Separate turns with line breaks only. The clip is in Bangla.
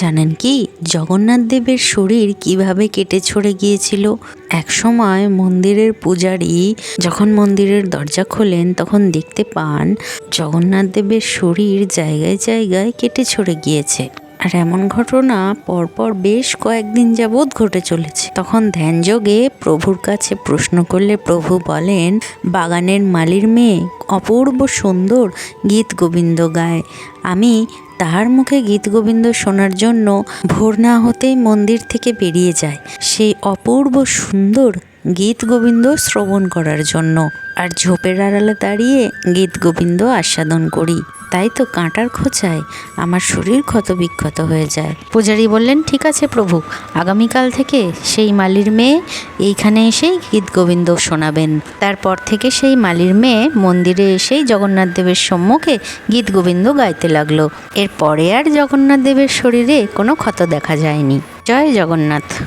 জানেন কি? জগন্নাথ দেবের শরীর কীভাবে কেটে ছড়ে গিয়েছিল? একসময় মন্দিরের পূজারী যখন মন্দিরের দরজা খোলেন, তখন দেখতে পান জগন্নাথ দেবের শরীর জায়গায় জায়গায় কেটে ছড়ে গিয়েছে। আর এমন ঘটনা পরপর বেশ কয়েকদিন যাবৎ ঘটে চলেছে। তখন ধ্যানযোগে প্রভুর কাছে প্রশ্ন করলে প্রভু বলেন, বাগানের মালির মেয়ে অপূর্ব সুন্দর গীত গোবিন্দ গায়। আমি তাহার মুখে গীতগোবিন্দ শোনার জন্য ভোর না হতেই মন্দির থেকে বেরিয়ে যায়। সেই অপূর্ব সুন্দর গীত গোবিন্দ শ্রবণ করার জন্য। আর ঝোপের আড়ালে দাঁড়িয়ে গীত গোবিন্দ আস্বাদন করি। তাই তো কাঁটার খোঁচায় আমার শরীর ক্ষত বিক্ষত হয়ে যায়। পূজারী বললেন, ঠিক আছে প্রভু, আগামীকাল থেকে সেই মালির মেয়ে এইখানে এসেই গীত গোবিন্দ শোনাবেন। তারপর থেকে সেই মালির মেয়ে মন্দিরে এসেই জগন্নাথ দেবের সম্মুখে গীত গোবিন্দ গাইতে লাগল। এরপরে আর জগন্নাথ দেবের শরীরে কোনো ক্ষত দেখা যায়নি। জয় জগন্নাথ।